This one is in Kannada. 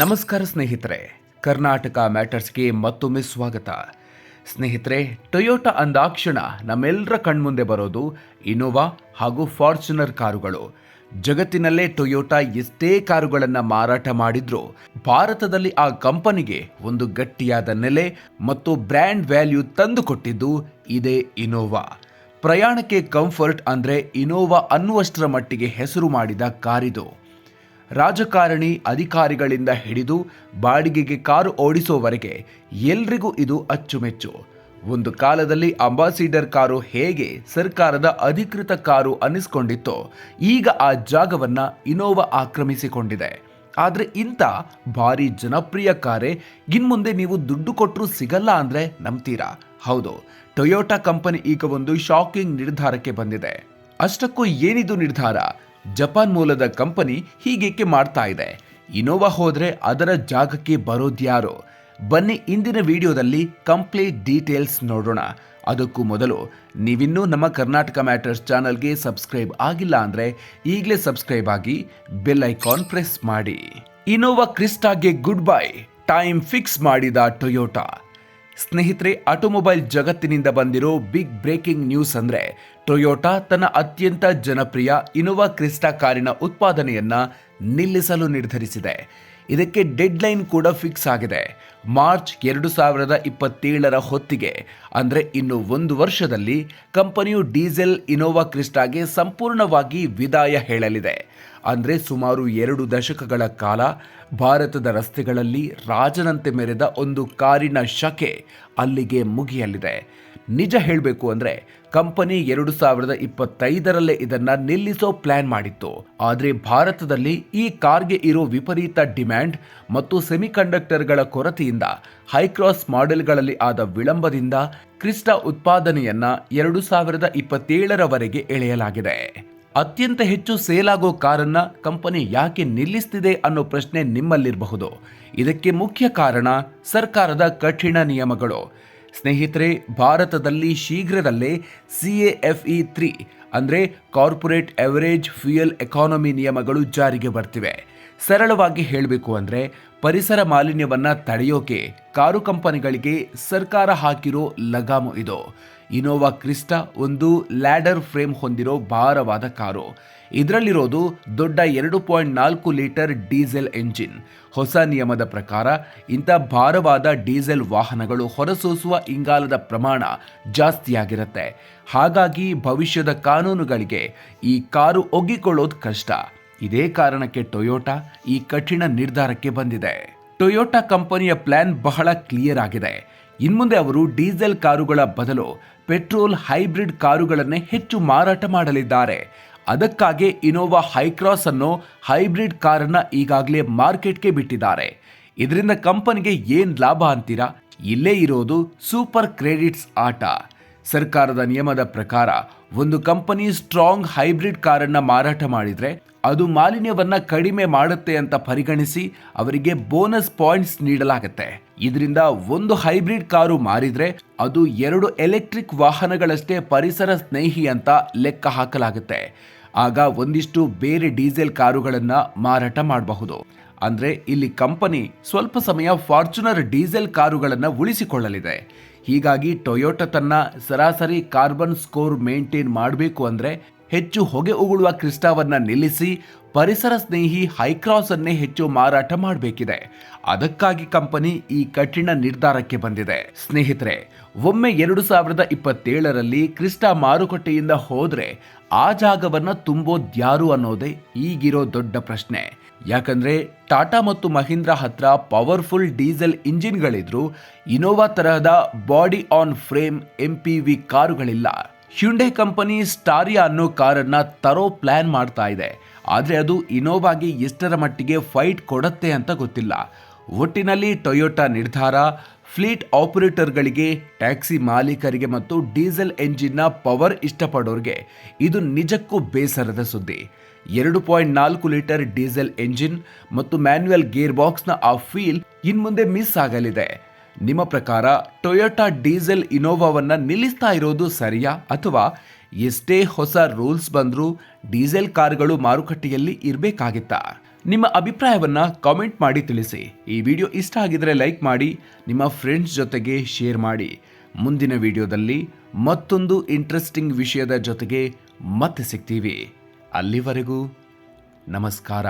ನಮಸ್ಕಾರ ಸ್ನೇಹಿತರೆ, ಕರ್ನಾಟಕ ಮ್ಯಾಟರ್ಸ್ಗೆ ಮತ್ತೊಮ್ಮೆ ಸ್ವಾಗತ. ಸ್ನೇಹಿತರೆ, ಟೊಯೋಟಾ ಅಂದಾಕ್ಷಣ ನಮ್ಮೆಲ್ಲರ ಕಣ್ಮುಂದೆ ಬರೋದು ಇನೋವಾ ಹಾಗೂ ಫಾರ್ಚುನರ್ ಕಾರುಗಳು. ಜಗತ್ತಿನಲ್ಲೇ ಟೊಯೋಟಾ ಎಷ್ಟೇ ಕಾರುಗಳನ್ನು ಮಾರಾಟ ಮಾಡಿದ್ರೂ ಭಾರತದಲ್ಲಿ ಆ ಕಂಪನಿಗೆ ಒಂದು ಗಟ್ಟಿಯಾದ ನೆಲೆ ಮತ್ತು ಬ್ರ್ಯಾಂಡ್ ವ್ಯಾಲ್ಯೂ ತಂದುಕೊಟ್ಟಿದ್ದು ಇದೇ ಇನೋವಾ. ಪ್ರಯಾಣಕ್ಕೆ ಕಂಫರ್ಟ್ ಅಂದರೆ ಇನೋವಾ ಅನ್ನುವಷ್ಟರ ಮಟ್ಟಿಗೆ ಹೆಸರು ಮಾಡಿದ ಕಾರಿದು. ರಾಜಕಾರಣಿ ಅಧಿಕಾರಿಗಳಿಂದ ಹಿಡಿದು ಬಾಡಿಗೆಗೆ ಕಾರು ಓಡಿಸೋವರೆಗೆ ಎಲ್ರಿಗೂ ಇದು ಅಚ್ಚುಮೆಚ್ಚು. ಒಂದು ಕಾಲದಲ್ಲಿ ಅಂಬಾಸಿಡರ್ ಕಾರು ಹೇಗೆ ಸರ್ಕಾರದ ಅಧಿಕೃತ ಕಾರು ಅನ್ನಿಸ್ಕೊಂಡಿತ್ತೋ, ಈಗ ಆ ಜಾಗವನ್ನ ಇನೋವಾ ಆಕ್ರಮಿಸಿಕೊಂಡಿದೆ. ಆದರೆ ಇಂಥ ಭಾರಿ ಜನಪ್ರಿಯ ಕಾರೇ ಇನ್ಮುಂದೆ ನೀವು ದುಡ್ಡು ಕೊಟ್ಟರು ಸಿಗಲ್ಲ ಅಂದ್ರೆ ನಂಬ್ತೀರಾ? ಹೌದು, ಟೊಯೋಟಾ ಕಂಪನಿ ಈಗ ಒಂದು ಶಾಕಿಂಗ್ ನಿರ್ಧಾರಕ್ಕೆ ಬಂದಿದೆ. ಅಷ್ಟಕ್ಕೂ ಏನಿದು ನಿರ್ಧಾರ? ಜಪಾನ್ ಮೂಲದ ಕಂಪನಿ ಹೀಗೇಕೆ ಮಾಡ್ತಾ ಇದೆ. ಇನೋವಾ ಹೋದ್ರೆ ಅದರ ಜಾಗಕ್ಕೆ ಬರೋದ್ಯಾರು ಬನ್ನಿ ಇಂದಿನ ವಿಡಿಯೋದಲ್ಲಿ ಕಂಪ್ಲೀಟ್ ಡೀಟೇಲ್ಸ್ ನೋಡೋಣ. ಅದಕ್ಕೂ ಮೊದಲು ನೀವಿನ್ನೂ ನಮ್ಮ ಕರ್ನಾಟಕ ಮ್ಯಾಟರ್ಸ್ ಚಾನಲ್ಗೆ ಸಬ್ಸ್ಕ್ರೈಬ್ ಆಗಿಲ್ಲ ಅಂದ್ರೆ ಈಗಲೇ ಸಬ್ಸ್ಕ್ರೈಬ್ ಆಗಿ ಬೆಲ್ ಐಕಾನ್ ಪ್ರೆಸ್ ಮಾಡಿ. ಇನೋವಾ ಕ್ರಿಸ್ಟಾಗೆ ಗುಡ್ ಬೈ. ಟೈಮ್ ಫಿಕ್ಸ್ ಮಾಡಿದ ಟೊಯೋಟಾ. ಸ್ನೇಹಿತರೆ, ಆಟೋಮೊಬೈಲ್ ಜಗತ್ತಿನಿಂದ ಬಂದಿರೋ ಬಿಗ್ ಬ್ರೇಕಿಂಗ್ ನ್ಯೂಸ್ ಅಂದ್ರೆ ಟೊಯೋಟಾ ತನ್ನ ಅತ್ಯಂತ ಜನಪ್ರಿಯ ಇನೋವಾ ಕ್ರಿಸ್ಟಾ ಕಾರಿನ ಉತ್ಪಾದನೆಯನ್ನ ನಿಲ್ಲಿಸಲು ನಿರ್ಧರಿಸಿದೆ. ಇದಕ್ಕೆ ಡೆಡ್ ಲೈನ್ ಕೂಡ ಫಿಕ್ಸ್ ಆಗಿದೆ. ಮಾರ್ಚ್ ಎರಡು ಸಾವಿರದ ಇಪ್ಪತ್ತೇಳರ ಹೊತ್ತಿಗೆ. ಅಂದರೆ ಇನ್ನು ಒಂದು ವರ್ಷದಲ್ಲಿ ಕಂಪನಿಯು ಡೀಸೆಲ್ ಇನೋವಾ ಕ್ರಿಸ್ಟಾಗೆ ಸಂಪೂರ್ಣವಾಗಿ ವಿದಾಯ ಹೇಳಲಿದೆ. ಅಂದರೆ ಸುಮಾರು ಎರಡು ದಶಕಗಳ ಕಾಲ ಭಾರತದ ರಸ್ತೆಗಳಲ್ಲಿ ರಾಜನಂತೆ ಮೆರೆದ ಒಂದು ಕಾರಿನ ಶಕೆ ಅಲ್ಲಿಗೆ ಮುಗಿಯಲಿದೆ. ನಿಜ ಹೇಳಬೇಕು ಅಂದರೆ ಕಂಪನಿ ಎರಡು ಸಾವಿರದ ಇಪ್ಪತ್ತೈದರಲ್ಲೇ ಇದನ್ನ ನಿಲ್ಲಿಸೋ ಪ್ಲಾನ್ ಮಾಡಿತ್ತು. ಆದರೆ ಭಾರತದಲ್ಲಿ ಈ ಕಾರ್ಗೆ ಇರೋ ವಿಪರೀತ ಡಿಮ್ಯಾಂಡ್ ಮತ್ತು ಸೆಮಿಕಂಡಕ್ಟರ್ಗಳ ಕೊರತೆಯಿಂದ, ಹೈಕ್ರಾಸ್ ಮಾಡೆಲ್ಗಳಲ್ಲಿ ಆದ ವಿಳಂಬದಿಂದ ಕ್ರಿಸ್ಟಾ ಉತ್ಪಾದನೆಯನ್ನ ಎರಡು ಸಾವಿರದ ಇಪ್ಪತ್ತೇಳರವರೆಗೆ ಎಳೆಯಲಾಗಿದೆ. ಅತ್ಯಂತ ಹೆಚ್ಚು ಸೇಲ್ ಆಗೋ ಕಾರನ್ನ ಕಂಪನಿ ಯಾಕೆ ನಿಲ್ಲಿಸ್ತಿದೆ ಅನ್ನೋ ಪ್ರಶ್ನೆ ನಿಮ್ಮಲ್ಲಿರಬಹುದು. ಇದಕ್ಕೆ ಮುಖ್ಯ ಕಾರಣ ಸರ್ಕಾರದ ಕಠಿಣ ನಿಯಮಗಳು. ಸ್ನೇಹಿತರೆ, ಭಾರತದಲ್ಲಿ ಶೀಘ್ರದಲ್ಲೇ C A F E three, ಅಂದರೆ ಕಾರ್ಪೊರೇಟ್ ಎವರೇಜ್ ಫ್ಯೂಯಲ್ ಎಕಾನಮಿ ನಿಯಮಗಳು ಜಾರಿಗೆ ಬರ್ತಿವೆ. ಸರಳವಾಗಿ ಹೇಳಬೇಕು ಅಂದರೆ, ಪರಿಸರ ಮಾಲಿನ್ಯವನ್ನು ತಡೆಯೋಕೆ ಕಾರು ಕಂಪನಿಗಳಿಗೆ ಸರ್ಕಾರ ಹಾಕಿರೋ ಲಗಾಮು ಇದು. ಇನೋವಾ ಕ್ರಿಸ್ಟಾ ಒಂದು ಲ್ಯಾಡರ್ ಫ್ರೇಮ್ ಹೊಂದಿರೋ ಭಾರವಾದ ಕಾರು. ಇದರಲ್ಲಿರೋದು ದೊಡ್ಡ ಎರಡು ಪಾಯಿಂಟ್ ನಾಲ್ಕು ಲೀಟರ್ ಡೀಸೆಲ್ ಎಂಜಿನ್. ಹೊಸ ನಿಯಮದ ಪ್ರಕಾರ ಇಂಥ ಭಾರವಾದ ಡೀಸೆಲ್ ವಾಹನಗಳು ಹೊರಸೂಸುವ ಇಂಗಾಲದ ಪ್ರಮಾಣ ಜಾಸ್ತಿಯಾಗಿರುತ್ತೆ. ಹಾಗಾಗಿ ಭವಿಷ್ಯದ ಕಾನೂನುಗಳಿಗೆ ಈ ಕಾರು ಒಗ್ಗಿಕೊಳ್ಳೋದು ಕಷ್ಟ. ಇದೇ ಕಾರಣಕ್ಕೆ ಟೊಯೋಟಾ ಈ ಕಠಿಣ ನಿರ್ಧಾರಕ್ಕೆ ಬಂದಿದೆ. ಟೊಯೋಟಾ ಕಂಪನಿಯ ಪ್ಲಾನ್ ಬಹಳ ಕ್ಲಿಯರ್ ಆಗಿದೆ. ಇನ್ಮುಂದೆ ಅವರು ಡೀಸೆಲ್ ಕಾರುಗಳ ಬದಲು ಪೆಟ್ರೋಲ್ ಹೈಬ್ರಿಡ್ ಕಾರುಗಳನ್ನೇ ಹೆಚ್ಚು ಮಾರಾಟ ಮಾಡಲಿದ್ದಾರೆ. ಅದಕ್ಕಾಗಿ ಇನೋವಾ ಹೈಕ್ರಾಸ್ ಅನ್ನೋ ಹೈಬ್ರಿಡ್ ಕಾರನ್ನು ಈಗಾಗಲೇ ಮಾರ್ಕೆಟ್ಗೆ ಬಿಟ್ಟಿದ್ದಾರೆ. ಇದರಿಂದ ಕಂಪನಿಗೆ ಏನ್ ಲಾಭ ಅಂತೀರಾ? ಇಲ್ಲೇ ಇರೋದು ಸೂಪರ್ ಕ್ರೆಡಿಟ್ಸ್ ಆಟ. ಸರ್ಕಾರದ ನಿಯಮದ ಪ್ರಕಾರ ಒಂದು ಕಂಪನಿ ಸ್ಟ್ರಾಂಗ್ ಹೈಬ್ರಿಡ್ ಕಾರನ್ನು ಮಾರಾಟ ಮಾಡಿದ್ರೆ ಅದು ಮಾಲಿನ್ಯವನ್ನು ಕಡಿಮೆ ಮಾಡುತ್ತೆ ಅಂತ ಪರಿಗಣಿಸಿ ಅವರಿಗೆ ಬೋನಸ್ ಪಾಯಿಂಟ್ಸ್ ನೀಡಲಾಗುತ್ತೆ. ಇದರಿಂದ ಒಂದು ಹೈಬ್ರಿಡ್ ಕಾರು ಮಾರಿದ್ರೆ ಅದು ಎರಡು ಎಲೆಕ್ಟ್ರಿಕ್ ವಾಹನಗಳಷ್ಟೇ ಪರಿಸರ ಸ್ನೇಹಿ ಅಂತ ಲೆಕ್ಕ ಹಾಕಲಾಗುತ್ತೆ. ಆಗ ಒಂದಿಷ್ಟು ಬೇರೆ ಡೀಸೆಲ್ ಕಾರುಗಳನ್ನ ಮಾರಾಟ ಮಾಡಬಹುದು. ಅಂದ್ರೆ ಇಲ್ಲಿ ಕಂಪನಿ ಸ್ವಲ್ಪ ಸಮಯ ಫಾರ್ಚುನರ್ ಡೀಸೆಲ್ ಕಾರುಗಳನ್ನು ಉಳಿಸಿಕೊಳ್ಳಲಿದೆ. ಹೀಗಾಗಿ ಟೊಯೋಟಾ ತನ್ನ ಸರಾಸರಿ ಕಾರ್ಬನ್ ಸ್ಕೋರ್ ಮೇಂಟೈನ್ ಮಾಡಬೇಕು ಅಂದ್ರೆ ಹೆಚ್ಚು ಹೊಗೆ ಉಗುಳುವ ಕ್ರಿಸ್ಟಾವನ್ನು ನಿಲ್ಲಿಸಿ ಪರಿಸರ ಸ್ನೇಹಿ ಹೈಕ್ರಾಸ್ ಅನ್ನೇ ಹೆಚ್ಚು ಮಾರಾಟ ಮಾಡಬೇಕಿದೆ. ಅದಕ್ಕಾಗಿ ಕಂಪನಿ ಈ ಕಠಿಣ ನಿರ್ಧಾರಕ್ಕೆ ಬಂದಿದೆ. ಸ್ನೇಹಿತರೆ, ಒಮ್ಮೆ ಎರಡು ಸಾವಿರದ ಇಪ್ಪತ್ತೇಳರಲ್ಲಿ ಕ್ರಿಸ್ಟಾ ಮಾರುಕಟ್ಟೆಯಿಂದ ಹೋದ್ರೆ ಆ ಜಾಗವನ್ನ ತುಂಬೋದ್ಯಾರು ಅನ್ನೋದೇ ಈಗಿರೋ ದೊಡ್ಡ ಪ್ರಶ್ನೆ. ಯಾಕಂದ್ರೆ ಟಾಟಾ ಮತ್ತು ಮಹೀಂದ್ರ ಹತ್ರ ಪವರ್ಫುಲ್ ಡೀಸೆಲ್ ಇಂಜಿನ್ಗಳಿದ್ರು ಇನೋವಾ ತರಹದ ಬಾಡಿ ಆನ್ ಫ್ರೇಮ್ ಎಂಪಿವಿ ಕಾರುಗಳಿಲ್ಲ. ಹ್ಯುಂಡೈ ಕಂಪನಿ ಸ್ಟಾರಿಯಾ ಅನ್ನೋ ಕಾರನ್ನ ತರೋ ಪ್ಲಾನ್ ಮಾಡ್ತಾ ಇದೆ. ಆದರೆ ಅದು ಇನೋವಾಗೆ ಎಷ್ಟರ ಮಟ್ಟಿಗೆ ಫೈಟ್ ಕೊಡತ್ತೆ ಅಂತ ಗೊತ್ತಿಲ್ಲ. ಒಟ್ಟಿನಲ್ಲಿ ಟೊಯೋಟಾ ನಿರ್ಧಾರ, ಫ್ಲೀಟ್ ಆಪರೇಟರ್ಗಳಿಗೆ, ಟ್ಯಾಕ್ಸಿ ಮಾಲೀಕರಿಗೆ ಮತ್ತು ಡೀಸೆಲ್ ಎಂಜಿನ್ನ ಪವರ್ ಇಷ್ಟಪಡೋರಿಗೆ ಇದು ನಿಜಕ್ಕೂ ಬೇಸರದ ಸುದ್ದಿ. ಎರಡು ಪಾಯಿಂಟ್ ನಾಲ್ಕು ಲೀಟರ್ ಡೀಸೆಲ್ ಎಂಜಿನ್ ಮತ್ತು ಮ್ಯಾನ್ಯುಯಲ್ ಗೇರ್ ಬಾಕ್ಸ್ನ ಆ ಫೀಲ್ ಇನ್ಮುಂದೆ ಮಿಸ್ ಆಗಲಿದೆ. ನಿಮ್ಮ ಪ್ರಕಾರ ಟೊಯೋಟಾ ಡೀಸೆಲ್ ಇನೋವಾವನ್ನ ನಿಲ್ಲಿಸ್ತಾ ಇರೋದು ಸರಿಯಾ? ಅಥವಾ ಎಷ್ಟೇ ಹೊಸ ರೂಲ್ಸ್ ಬಂದರೂ ಡೀಸೆಲ್ ಕಾರ್ಗಳು ಮಾರುಕಟ್ಟೆಯಲ್ಲಿ ಇರಬೇಕಾಗಿತ್ತಾ? ನಿಮ್ಮ ಅಭಿಪ್ರಾಯವನ್ನ ಕಾಮೆಂಟ್ ಮಾಡಿ ತಿಳಿಸಿ. ಈ ವಿಡಿಯೋ ಇಷ್ಟ ಆಗಿದ್ರೆ ಲೈಕ್ ಮಾಡಿ, ನಿಮ್ಮ ಫ್ರೆಂಡ್ಸ್ ಜೊತೆಗೆ ಶೇರ್ ಮಾಡಿ. ಮುಂದಿನ ವಿಡಿಯೋದಲ್ಲಿ ಮತ್ತೊಂದು ಇಂಟ್ರೆಸ್ಟಿಂಗ್ ವಿಷಯದ ಜೊತೆಗೆ ಮತ್ತೆ ಸಿಗ್ತೀವಿ. ಅಲ್ಲಿವರೆಗೂ ನಮಸ್ಕಾರ.